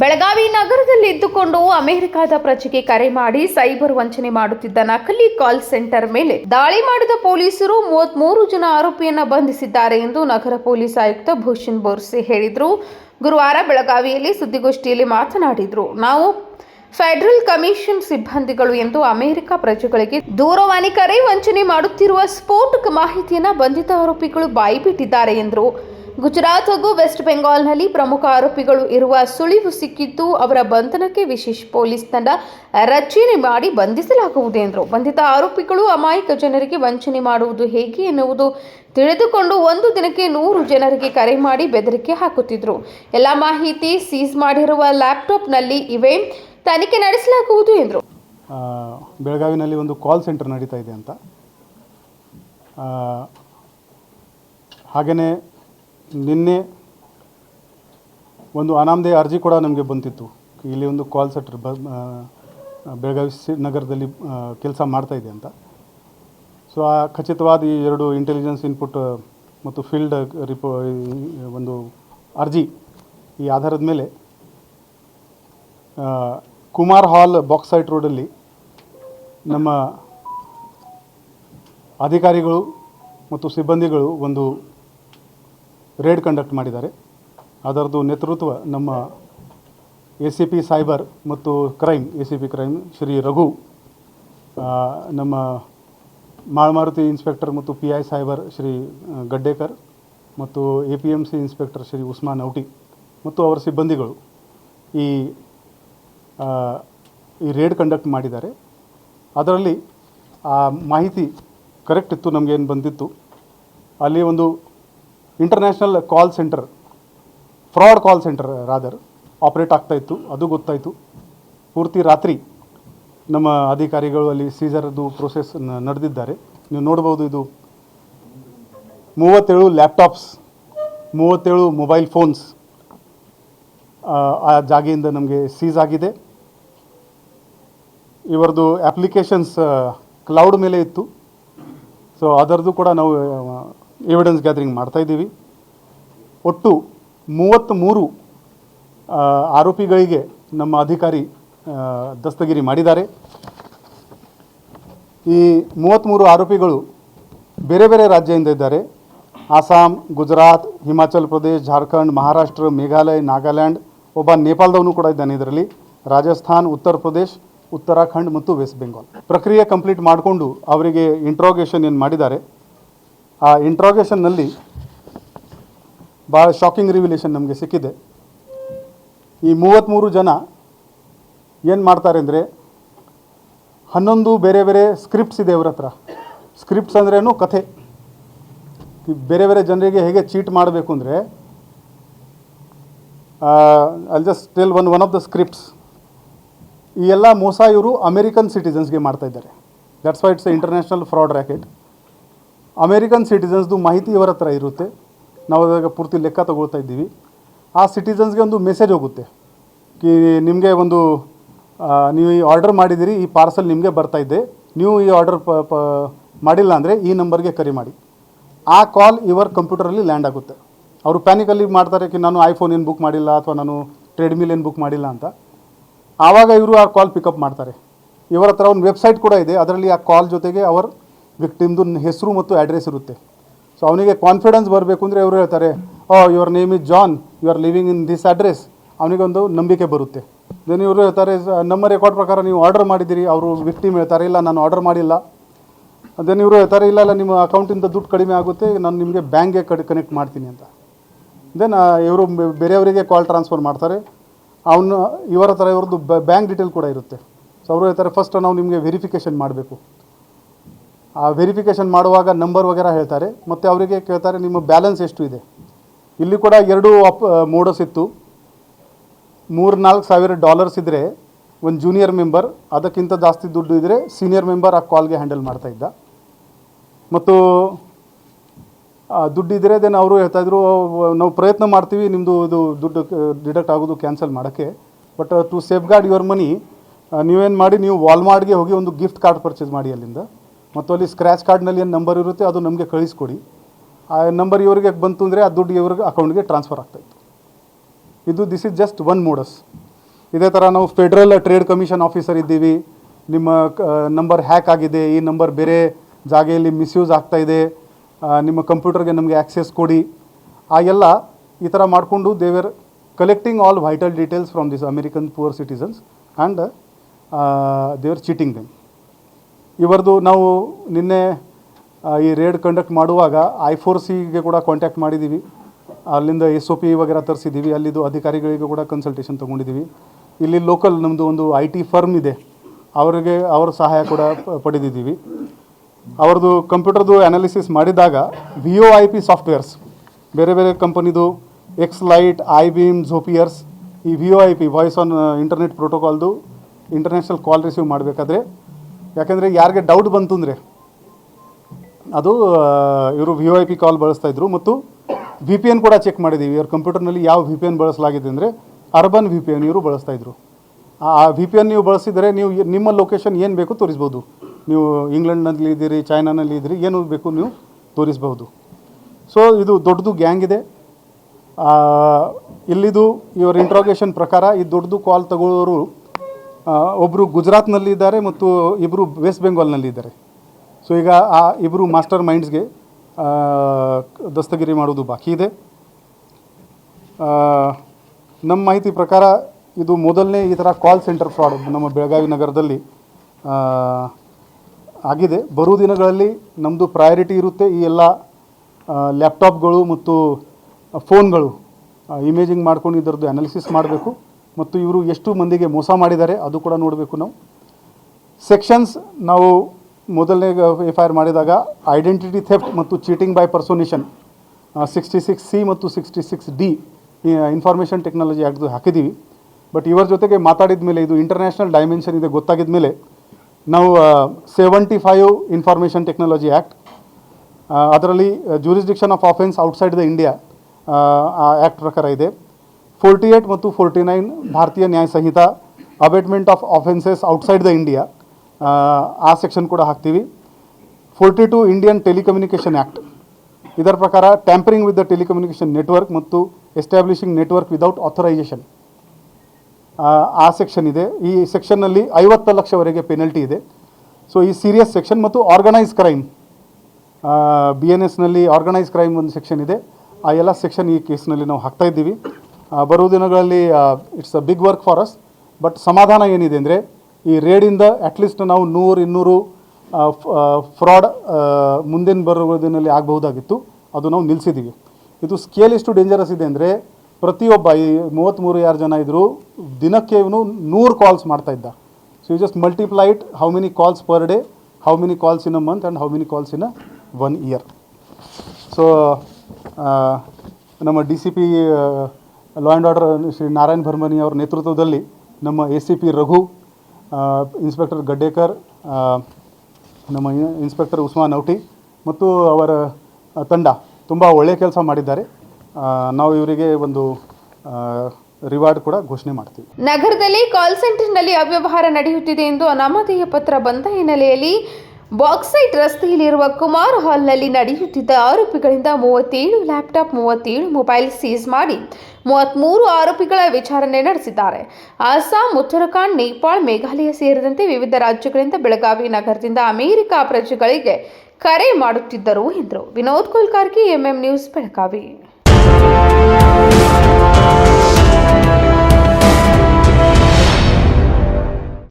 ಬೆಳಗಾವಿ ನಗರದಲ್ಲಿ ಇದ್ದುಕೊಂಡು ಅಮೆರಿಕದ ಪ್ರಜೆಗೆ ಕರೆ ಮಾಡಿ ಸೈಬರ್ ವಂಚನೆ ಮಾಡುತ್ತಿದ್ದ ನಕಲಿ ಕಾಲ್ ಸೆಂಟರ್ ಮೇಲೆ ದಾಳಿ ಮಾಡಿದ ಪೊಲೀಸರು ಮೂವತ್ಮೂರು ಜನ ಆರೋಪಿಯನ್ನ ಬಂಧಿಸಿದ್ದಾರೆ ಎಂದು ನಗರ ಪೊಲೀಸ್ ಆಯುಕ್ತ ಭೂಷಣ್ ಬೋರ್ಸೆ ಹೇಳಿದರು. ಗುರುವಾರ ಬೆಳಗಾವಿಯಲ್ಲಿ ಸುದ್ದಿಗೋಷ್ಠಿಯಲ್ಲಿ ಮಾತನಾಡಿದರು. ನಾವು ಫೆಡರಲ್ ಕಮಿಷನ್ ಸಿಬ್ಬಂದಿಗಳು ಎಂದು ಅಮೆರಿಕ ಪ್ರಜೆಗಳಿಗೆ ದೂರವಾಣಿ ಕರೆ ವಂಚನೆ ಮಾಡುತ್ತಿರುವ ಸ್ಫೋಟಕ ಮಾಹಿತಿಯನ್ನು ಬಂಧಿತ ಆರೋಪಿಗಳು ಬಾಯಿಬಿಟ್ಟಿದ್ದಾರೆ ಎಂದರು. ಗುಜರಾತ್ ಹಾಗೂ ವೆಸ್ಟ್ ಬೆಂಗಾಲ್ನಲ್ಲಿ ಪ್ರಮುಖ ಆರೋಪಿಗಳು ಇರುವ ಸುಳಿವು ಸಿಕ್ಕಿದ್ದು ಅವರ ಬಂಧನಕ್ಕೆ ವಿಶೇಷ ಪೊಲೀಸ್ ತಂಡ ರಚನೆ ಮಾಡಿ ಬಂಧಿಸಲಾಗುವುದು ಎಂದರು. ಬಂಧಿತ ಆರೋಪಿಗಳು ಅಮಾಯಕ ಜನರಿಗೆ ವಂಚನೆ ಮಾಡುವುದು ಹೇಗೆ ಎನ್ನುವುದು ತಿಳಿದುಕೊಂಡು ಒಂದು ದಿನಕ್ಕೆ ನೂರು ಜನರಿಗೆ ಕರೆ ಮಾಡಿ ಬೆದರಿಕೆ ಹಾಕುತ್ತಿದ್ದರು. ಎಲ್ಲ ಮಾಹಿತಿ ಸೀಸ್ ಮಾಡಿರುವ ಲ್ಯಾಪ್ಟಾಪ್ನಲ್ಲಿ ಇವೆ. ತನಿಖೆ ನಡೆಸಲಾಗುವುದು ಎಂದರು. ಬೆಳಗಾವಿನಲ್ಲಿ ಒಂದು ಕಾಲ್ ಸೆಂಟರ್ ನಡೀತಾ ಇದೆ ಅಂತ. ಹಾಗೆಯೇ ನಿನ್ನೆ ಒಂದು ಅನಾಮಧೇಯ ಅರ್ಜಿ ಕೂಡ ನಮಗೆ ಬಂತಿತ್ತು. ಇಲ್ಲಿ ಒಂದು ಕಾಲ್ ಸೆಂಟರ್ ಬ ಬೆಳಗಾವಿ ನಗರದಲ್ಲಿ ಕೆಲಸ ಮಾಡ್ತಾಯಿದೆ ಅಂತ. ಸೊ ಆ, ಖಚಿತವಾದ ಈ ಎರಡು ಇಂಟೆಲಿಜೆನ್ಸ್ ಇನ್ಪುಟ್ ಮತ್ತು ಫೀಲ್ಡ್ ರಿಪೋ ಒಂದು ಅರ್ಜಿ ಈ ಆಧಾರದ ಮೇಲೆ ಕುಮಾರ್ ಹಾಲ್ ಬಾಕ್ಸೈಟ್ ರೋಡಲ್ಲಿ ನಮ್ಮ ಅಧಿಕಾರಿಗಳು ಮತ್ತು ಸಿಬ್ಬಂದಿಗಳು ಒಂದು ರೇಡ್ ಕಂಡಕ್ಟ್ ಮಾಡಿದ್ದಾರೆ. ಅದರದ್ದು ನೇತೃತ್ವ ನಮ್ಮ ಎ ಸಿ ಪಿ ಸೈಬರ್ ಮತ್ತು crime A C P crime Shri Raghu ನಮ್ಮ ಮಾಳಮಾರುತಿ ಇನ್ಸ್ಪೆಕ್ಟರ್ ಮತ್ತು P I cyber Shri Gaddekar ಮತ್ತು A P M C inspector Shri Usman Auti ಮತ್ತು ಅವರ ಸಿಬ್ಬಂದಿಗಳು ಈ ಈ ರೇಡ್ ಕಂಡಕ್ಟ್ ಮಾಡಿದ್ದಾರೆ. ಅದರಲ್ಲಿ ಆ ಮಾಹಿತಿ ಕರೆಕ್ಟ್ ಇತ್ತು ನಮಗೇನು ಬಂದಿತ್ತು. ಅಲ್ಲಿ ಒಂದು international call centre fraud call centre rather operate ಆಗ್ತಾ ಇತ್ತು. ಅದು ಗೊತ್ತಾಯಿತು. ಪೂರ್ತಿ ರಾತ್ರಿ ನಮ್ಮ ಅಧಿಕಾರಿಗಳು ಅಲ್ಲಿ ಸೀಸರ್ದು ಪ್ರೋಸೆಸ್ ನಡೆದಿದ್ದಾರೆ. ನೀವು ನೋಡ್ಬೋದು ಇದು ಮೂವತ್ತೇಳು ಲ್ಯಾಪ್ಟಾಪ್ಸ್ ಮೂವತ್ತೇಳು ಮೊಬೈಲ್ ಫೋನ್ಸ್ ಆ, ಆ ಜಾಗೆಯಿಂದ ನಮಗೆ ಸೀಸ್ ಆಗಿದೆ. ಇವರದು ಅಪ್ಲಿಕೇಶನ್ಸ್ ಕ್ಲೌಡ್ ಮೇಲೆ ಇತ್ತು. ಸೊ ಅದರದ್ದು ಕೂಡ ನಾವು ಎವಿಡೆನ್ಸ್ ಗ್ಯಾದರಿಂಗ್ ಮಾಡ್ತಾ ಇದ್ದೀವಿ. ಒಟ್ಟು ಮೂವತ್ತ್ಮೂರು ಆರೋಪಿಗಳಿಗೆ ನಮ್ಮ ಅಧಿಕಾರಿ ದಸ್ತಗಿರಿ ಮಾಡಿದ್ದಾರೆ. ಈ ಮೂವತ್ತ್ಮೂರು ಆರೋಪಿಗಳು ಬೇರೆ ಬೇರೆ ರಾಜ್ಯದಿಂದ ಇದ್ದಾರೆ. ಆಸಾಮ್ ಗುಜರಾತ್, ಹಿಮಾಚಲ್ ಪ್ರದೇಶ್, ಜಾರ್ಖಂಡ್, ಮಹಾರಾಷ್ಟ್ರ, ಮೇಘಾಲಯ, ನಾಗಾಲ್ಯಾಂಡ್, ಒಬ್ಬ ನೇಪಾಳದವನು ಕೂಡ ಇದ್ದಾನೆ ಇದರಲ್ಲಿ. ರಾಜಸ್ಥಾನ್, ಉತ್ತರ ಪ್ರದೇಶ್, ಉತ್ತರಾಖಂಡ್ ಮತ್ತು ವೆಸ್ಟ್ ಬೆಂಗಾಲ್. ಪ್ರಕ್ರಿಯೆ ಕಂಪ್ಲೀಟ್ ಮಾಡಿಕೊಂಡು ಅವರಿಗೆ ಇಂಟ್ರೋಗೇಷನ್ ಏನು ಮಾಡಿದ್ದಾರೆ. ಆ ಇಂಟ್ರಾಗೇಷನ್ನಲ್ಲಿ ಭಾಳ ಶಾಕಿಂಗ್ ರಿವಿಲೇಷನ್ ನಮಗೆ ಸಿಕ್ಕಿದೆ. ಈ ಮೂವತ್ತ್ಮೂರು ಜನ ಏನು ಮಾಡ್ತಾರೆ ಅಂದರೆ ಹನ್ನೊಂದು ಬೇರೆ ಬೇರೆ ಸ್ಕ್ರಿಪ್ಟ್ಸ್ ಇದೆ ಅವ್ರ ಹತ್ರ. ಸ್ಕ್ರಿಪ್ಟ್ಸ್ ಅಂದ್ರೇನು ಕಥೆ. ಬೇರೆ ಬೇರೆ ಜನರಿಗೆ ಹೇಗೆ ಚೀಟ್ ಮಾಡಬೇಕು ಅಂದರೆ all just tell one one of the scripts ಈ ಎಲ್ಲ ಮೋಸ ಇವರು ಅಮೇರಿಕನ್ ಸಿಟಿಸನ್ಸ್ಗೆ ಮಾಡ್ತಾ ಇದ್ದಾರೆ. That's why it's international fraud racket American ಸಿಟಿಸನ್ಸ್ದು ಮಾಹಿತಿ ಇವರ ಹತ್ರ ಇರುತ್ತೆ. ನಾವು ಅದಾಗ ಪೂರ್ತಿ ಲೆಕ್ಕ ತಗೊಳ್ತಾ ಇದ್ದೀವಿ. ಆ ಸಿಟಿಸನ್ಸ್ಗೆ ಒಂದು ಮೆಸೇಜ್ ಹೋಗುತ್ತೆ. ಕಿ ನಿಮಗೆ ಒಂದು ನೀವು ಈ ಆರ್ಡರ್ ಮಾಡಿದ್ದೀರಿ ಈ ಪಾರ್ಸಲ್ ನಿಮಗೆ ಬರ್ತಾ ಇದೆ. ನೀವು ಈ ಆರ್ಡರ್ ಪ ಪ, ಮಾಡಿಲ್ಲ ಅಂದರೆ ಈ ನಂಬರ್ಗೆ ಕರೆ ಮಾಡಿ. ಆ ಕಾಲ್ ಇವರ ಕಂಪ್ಯೂಟರಲ್ಲಿ ಲ್ಯಾಂಡ್ ಆಗುತ್ತೆ. ಅವರು ಪ್ಯಾನಿಕಲ್ಲಿ ಮಾಡ್ತಾರೆ ಕಿ, ನಾನು ಐಫೋನ್ ಏನು ಬುಕ್ ಮಾಡಿಲ್ಲ ಅಥವಾ ನಾನು ಟ್ರೆಡ್ಮಿಲ್ ಏನು ಬುಕ್ ಮಾಡಿಲ್ಲ ಅಂತ. ಆವಾಗ ಇವರು ಆ ಕಾಲ್ ಪಿಕಪ್ ಮಾಡ್ತಾರೆ. ಇವರ ಹತ್ರ ಒಂದು ವೆಬ್ಸೈಟ್ ಕೂಡ ಇದೆ. ಅದರಲ್ಲಿ ಆ ಕಾಲ್ ಜೊತೆಗೆ ಅವರ ವಿಕ್ಟಿಮ್ದು ಹೆಸರು ಮತ್ತು ಅಡ್ರೆಸ್ ಇರುತ್ತೆ. ಸೊ ಅವನಿಗೆ ಕಾನ್ಫಿಡೆನ್ಸ್ ಬರಬೇಕು ಅಂದರೆ ಇವರು ಹೇಳ್ತಾರೆ ಓ your name is John you are living in this address ಅವನಿಗೊಂದು ನಂಬಿಕೆ ಬರುತ್ತೆ. ದೆನ್ ಇವರು ಹೇಳ್ತಾರೆ, "ಸ- ನಮ್ಮ ರೆಕಾರ್ಡ್ ಪ್ರಕಾರ ನೀವು ಆರ್ಡರ್ ಮಾಡಿದ್ದೀರಿ. ಅವರು ವಿಕ್ಟಿಮ್ ಹೇಳ್ತಾರೆ, ಇಲ್ಲ, ನಾನು ಆರ್ಡರ್ ಮಾಡಿಲ್ಲ. ದೆನ್ ಇವರು ಹೇಳ್ತಾರೆ, ಇಲ್ಲ ಇಲ್ಲ, ನಿಮ್ಮ ಅಕೌಂಟಿಂದ ದುಡ್ಡು ಕಡಿಮೆ ಆಗುತ್ತೆ. ನಾನು ನಿಮಗೆ ಬ್ಯಾಂಕ್ಗೆ ಕಡೆ ಕನೆಕ್ಟ್ ಮಾಡ್ತೀನಿ ಅಂತ. ದೆನ್ ಇವರು ಬೇರೆಯವರಿಗೆ ಕಾಲ್ ಟ್ರಾನ್ಸ್ಫರ್ ಮಾಡ್ತಾರೆ. ಅವನು, ಇವರ ಹತ್ರ ಇವ್ರದ್ದು ಬ್ಯಾಂಕ್ ಡೀಟೇಲ್ ಕೂಡ ಇರುತ್ತೆ. ಸೊ ಅವರು ಹೇಳ್ತಾರೆ ಫಸ್ಟ್ ನಾವು ನಿಮಗೆ ವೆರಿಫಿಕೇಷನ್ ಮಾಡಬೇಕು. ವೆರಿಫಿಕೇಷನ್ ಮಾಡುವಾಗ ನಂಬರ್ ವಗೇರ ಹೇಳ್ತಾರೆ. ಮತ್ತು ಅವರಿಗೆ ಕೇಳ್ತಾರೆ, ನಿಮ್ಮ ಬ್ಯಾಲೆನ್ಸ್ ಎಷ್ಟು ಇದೆ? ಇಲ್ಲಿ ಕೂಡ ಎರಡು ಅಪ್ ಮೋಡಸ್ ಇತ್ತು. ಮೂರು ನಾಲ್ಕು ಸಾವಿರ ಡಾಲರ್ಸ್ ಇದ್ದರೆ ಒಂದು ಜೂನಿಯರ್ ಮೆಂಬರ್ ಅದಕ್ಕಿಂತ ಜಾಸ್ತಿ ದುಡ್ಡು ಇದ್ದರೆ ಸೀನಿಯರ್ ಮೆಂಬರ್ ಆ ಕಾಲ್ಗೆ ಹ್ಯಾಂಡಲ್ ಮಾಡ್ತಾ ಇದ್ದ. ಮತ್ತು ದುಡ್ಡಿದ್ದರೆ ದೆನ್ ಅವರು ಹೇಳ್ತಾಯಿದ್ರು ನಾವು ಪ್ರಯತ್ನ ಮಾಡ್ತೀವಿ ನಿಮ್ಮದು ಇದು ದುಡ್ಡು ಡಿಡಕ್ಟ್ ಆಗೋದು ಕ್ಯಾನ್ಸಲ್ ಮಾಡೋಕ್ಕೆ. But to safeguard your money ನೀವೇನು ಮಾಡಿ, ನೀವು ವಾಲ್ಮಾರ್ಟ್ಗೆ ಹೋಗಿ ಒಂದು ಗಿಫ್ಟ್ ಕಾರ್ಡ್ ಪರ್ಚೇಸ್ ಮಾಡಿ ಅಲ್ಲಿಂದ. ಮತ್ತು ಅಲ್ಲಿ ಸ್ಕ್ರ್ಯಾಚ್ ಕಾರ್ಡ್ನಲ್ಲಿ ಏನು ನಂಬರ್ ಇರುತ್ತೆ ಅದು ನಮಗೆ ಕಳಿಸ್ಕೊಡಿ. ಆ ನಂಬರ್ ಇವರಿಗೆ ಬಂತು ಅಂದರೆ ಆ ದುಡ್ಡು ಇವ್ರಿಗೆ ಅಕೌಂಟ್ಗೆ ಟ್ರಾನ್ಸ್ಫರ್ ಆಗ್ತಾಯಿತ್ತು ಇದು this is just one modus ಇದೇ ಥರ ನಾವು ಫೆಡ್ರಲ್ ಟ್ರೇಡ್ ಕಮಿಷನ್ ಆಫೀಸರ್ ಇದ್ದೀವಿ. ನಿಮ್ಮ ನಂಬರ್ ಹ್ಯಾಕ್ ಆಗಿದೆ, ಈ ನಂಬರ್ ಬೇರೆ ಜಾಗೆಯಲ್ಲಿ ಮಿಸ್ಯೂಸ್ ಆಗ್ತಾ ಇದೆ. ನಿಮ್ಮ ಕಂಪ್ಯೂಟರ್ಗೆ ನಮಗೆ ಆ್ಯಕ್ಸೆಸ್ ಕೊಡಿ. ಆ ಎಲ್ಲ ಈ ಥರ ಮಾಡಿಕೊಂಡು they're collecting all vital details from this American poor citizens and they're cheating them ಇವರದು ನಾವು ನಿನ್ನೆ ಈ ರೇಡ್ ಕಂಡಕ್ಟ್ ಮಾಡುವಾಗ ಐ ಫೋರ್ ಸಿಗೆ ಕೂಡ ಕಾಂಟ್ಯಾಕ್ಟ್ ಮಾಡಿದ್ದೀವಿ ಅಲ್ಲಿಂದ ಎಸ್ ಒ ಪಿ ವಗೈರಾ ತರಿಸಿದ್ದೀವಿ ಅಲ್ಲಿದ್ದು ಅಧಿಕಾರಿಗಳಿಗೆ ಕೂಡ ಕನ್ಸಲ್ಟೇಷನ್ ತೊಗೊಂಡಿದ್ದೀವಿ ಇಲ್ಲಿ ಲೋಕಲ್ ನಮ್ಮದು ಒಂದು ಐ ಟಿ ಫರ್ಮ್ ಇದೆ. ಅವರಿಗೆ, ಅವರ ಸಹಾಯ ಕೂಡ ಪಡೆದಿದ್ದೀವಿ. ಅವ್ರದ್ದು ಕಂಪ್ಯೂಟರ್ದು ಅನಾಲಿಸಿಸ್ ಮಾಡಿದಾಗ V O I P softwares ಬೇರೆ ಬೇರೆ ಕಂಪನಿದು X lite I beam Zoipers ಈ V O I P voice on internet ಪ್ರೋಟೋಕಾಲ್ದು international call receive ಮಾಡಬೇಕಾದ್ರೆ ಯಾಕೆಂದರೆ ಯಾರಿಗೆ ಡೌಟ್ ಬಂತು ಅಂದರೆ. ಅದು ಇವರು ವಿ ಐ ಪಿ ಕಾಲ್ ಬಳಸ್ತಾ ಇದ್ರು ಮತ್ತು ವಿ ಪಿ ಎನ್ ಕೂಡ ಚೆಕ್ ಮಾಡಿದ್ದೀವಿ ಇವ್ರ ಕಂಪ್ಯೂಟರ್ನಲ್ಲಿ ಯಾವ ವಿ ಪಿ ಎನ್ ಬಳಸಲಾಗಿದೆ ಅಂದರೆ ಅರ್ಬನ್ ವಿ ಪಿ ಎನ್ ಇವರು ಬಳಸ್ತಾಯಿದ್ರು ಆ ವಿ ಪಿ ಎನ್ ನೀವು ಬಳಸಿದರೆ ನೀವು ನಿಮ್ಮ ಲೊಕೇಶನ್ ಏನು ಬೇಕು ತೋರಿಸ್ಬೋದು. ನೀವು ಇಂಗ್ಲೆಂಡ್ನಲ್ಲಿ ಇದ್ದೀರಿ ಚೈನಾನಲ್ಲಿ ಇದ್ದೀರಿ, ಏನು ಬೇಕು ನೀವು ತೋರಿಸ್ಬೋದು ಸೊ ಇದು ದೊಡ್ಡದು ಗ್ಯಾಂಗ್ ಇದೆ. ಇಲ್ಲಿದು ಇವರ ಇಂಟ್ರಾಗೇಷನ್ ಪ್ರಕಾರ ಈ ದೊಡ್ಡದು ಕಾಲ್ ತಗೊಳ್ಳೋರು ಒಬ್ಬರು ಗುಜರಾತ್ನಲ್ಲಿ ಇದ್ದಾರೆ ಮತ್ತು ಇಬ್ಬರು ವೆಸ್ಟ್ ಬೆಂಗಾಲ್ನಲ್ಲಿ ಇದ್ದಾರೆ. ಸೊ ಈಗ ಆ ಇಬ್ಬರು ಮಾಸ್ಟರ್ ಮೈಂಡ್ಸ್ಗೆ ದಸ್ತಗಿರಿ ಮಾಡೋದು ಬಾಕಿ ಇದೆ. ನಮ್ಮ ಮಾಹಿತಿ ಪ್ರಕಾರ ಇದು ಮೊದಲನೇ ಈ ಥರ ಕಾಲ್ ಸೆಂಟರ್ ಫ್ರಾಡ್ ನಮ್ಮ ಬೆಳಗಾವಿ ನಗರದಲ್ಲಿ ಆಗಿದೆ. ಬರೋ ದಿನಗಳಲ್ಲಿ ನಮ್ಮದು ಪ್ರಯಾರಿಟಿ ಇರುತ್ತೆ ಈ ಎಲ್ಲ ಲ್ಯಾಪ್ಟಾಪ್ಗಳು ಮತ್ತು ಫೋನ್ಗಳು ಇಮೇಜಿಂಗ್ ಮಾಡ್ಕೊಂಡು ಇದರದ್ದು ಅನಾಲಿಸಿಸ್ ಮಾಡಬೇಕು. ಮತ್ತು ಇವರು ಎಷ್ಟು ಮಂದಿಗೆ ಮೋಸ ಮಾಡಿದ್ದಾರೆ ಅದು ಕೂಡ ನೋಡಬೇಕು ನಾವು. ಸೆಕ್ಷನ್ಸ್ ನಾವು ಮೊದಲನೇ ಎಫ್ ಐ ಆರ್ ಮಾಡಿದಾಗ ಐಡೆಂಟಿಟಿ ಥೆಫ್ಟ್ ಮತ್ತು cheating by personation sixty six C ಮತ್ತು sixty six D information technology ಆ್ಯಕ್ಟ್ದು ಹಾಕಿದ್ದೀವಿ. ಬಟ್ ಇವರ ಜೊತೆಗೆ ಮಾತಾಡಿದ ಮೇಲೆ ಇದು ಇಂಟರ್ನ್ಯಾಷನಲ್ ಡೈಮೆನ್ಷನ್ ಇದೆ ಗೊತ್ತಾಗಿದ ಮೇಲೆ ನಾವು seventy five information technology act ಅದರಲ್ಲಿ jurisdiction of offence outside the India ಆ ಆ್ಯಕ್ಟ್ ಪ್ರಕಾರ ಇದೆ. ಫೋರ್ಟಿ ಏಯ್ಟ್ ಮತ್ತು forty nine Bharatiya Nyaya Sanhita abetment of offences outside the India ಆ ಸೆಕ್ಷನ್ ಕೂಡ ಹಾಕ್ತೀವಿ. Forty two Indian telecommunication act ಇದರ ಪ್ರಕಾರ tampering with the telecommunication network ಮತ್ತು ಎಸ್ಟಾಬ್ಲಿಷಿಂಗ್ ನೆಟ್ವರ್ಕ್ ವಿದೌಟ್ ಆಥರೈಸೇಷನ್ ಆ ಸೆಕ್ಷನ್ ಇದೆ. ಈ ಸೆಕ್ಷನ್ನಲ್ಲಿ ಐವತ್ತು ಲಕ್ಷವರೆಗೆ ಪೆನಲ್ಟಿ ಇದೆ. ಸೊ ಈ ಸೀರಿಯಸ್ ಸೆಕ್ಷನ್ ಮತ್ತು ಆರ್ಗನೈಸ್ ಕ್ರೈಮ್ ಬಿ ಎನ್ ಎಸ್ನಲ್ಲಿ ಆರ್ಗನೈಸ್ ಕ್ರೈಮ್ ಒಂದು ಸೆಕ್ಷನ್ ಇದೆ. ಆ ಎಲ್ಲ ಸೆಕ್ಷನ್ ಈ ಕೇಸ್ನಲ್ಲಿ ನಾವು ಹಾಕ್ತಾ ಇದ್ದೀವಿ. ಬರುವ ದಿನಗಳಲ್ಲಿ it's a big work for us but ಸಮಾಧಾನ ಏನಿದೆ ಅಂದರೆ, ಈ ರೇಡಿಂದ ಅಟ್ಲೀಸ್ಟ್ ನಾವು ನೂರು, ಇನ್ನೂರು ಫ್ರಾಡ್ ಮುಂದಿನ ಬರುವ ದಿನದಲ್ಲಿ ಆಗಬಹುದಾಗಿತ್ತು. ಅದು ನಾವು ನಿಲ್ಲಿಸಿದ್ದೀವಿ ಇದು ಸ್ಕೇಲ್ ಎಷ್ಟು ಡೇಂಜರಸ್ ಇದೆ ಅಂದರೆ, ಪ್ರತಿಯೊಬ್ಬ, ಈ ಮೂವತ್ತ್ಮೂರು ಯಾರು ಜನ ಇದ್ದರು ದಿನಕ್ಕೆ ಇವನು ನೂರು ಕಾಲ್ಸ್ ಮಾಡ್ತಾ ಇದ್ದ. So you just multiplied how many calls per day how many calls in a month and how many calls in a one year so ನಮ್ಮ D C P law and order Shri Narayan Bharmani ಅವರ ನೇತೃತ್ವದಲ್ಲಿ ನಮ್ಮ A C P Raghu inspector Gaddekar ನಮ್ಮ inspector Usman Auti ಮತ್ತು ಅವರ ತಂಡ ತುಂಬ ಒಳ್ಳೆಯ ಕೆಲಸ ಮಾಡಿದ್ದಾರೆ. ನಾವು ಇವರಿಗೆ ಒಂದು ರಿವಾರ್ಡ್ ಕೂಡ ಘೋಷಣೆ ಮಾಡ್ತೀವಿ. ನಗರದಲ್ಲಿ ಕಾಲ್ ಸೆಂಟರ್ನಲ್ಲಿ ಅವ್ಯವಹಾರ ನಡೆಯುತ್ತಿದೆ ಎಂದು ಅನಾಮಧೇಯ ಪತ್ರ ಬಂದ ಹಿನ್ನೆಲೆಯಲ್ಲಿ ಬಾಕ್ಸೈಟ್ ರಸ್ತೆಯಲ್ಲಿರುವ ಕುಮಾರ್ ಹಾಲ್ನಲ್ಲಿ ನಡೆಯುತ್ತಿದ್ದ ಆರೋಪಿಗಳಿಂದ ಮೂವತ್ತೇಳು ಲ್ಯಾಪ್ಟಾಪ್, ಮೂವತ್ತೇಳು ಮೊಬೈಲ್ ಸೀಸ್ ಮಾಡಿ ಮೂವತ್ತ್ಮೂರು ಆರೋಪಿಗಳ ವಿಚಾರಣೆ ನಡೆಸಿದ್ದಾರೆ. ಅಸ್ಸಾಂ, ಉತ್ತರಾಖಂಡ್, ನೇಪಾಳ, ಮೇಘಾಲಯ ಸೇರಿದಂತೆ ವಿವಿಧ ರಾಜ್ಯಗಳಿಂದ ಬೆಳಗಾವಿ ನಗರದಿಂದ ಅಮೆರಿಕ ಪ್ರಜೆಗಳಿಗೆ ಕರೆ ಮಾಡುತ್ತಿದ್ದರು ಎಂದರು. Vinod ಕುಲ್ಕರ್ಗಿ MM news, Belagavi.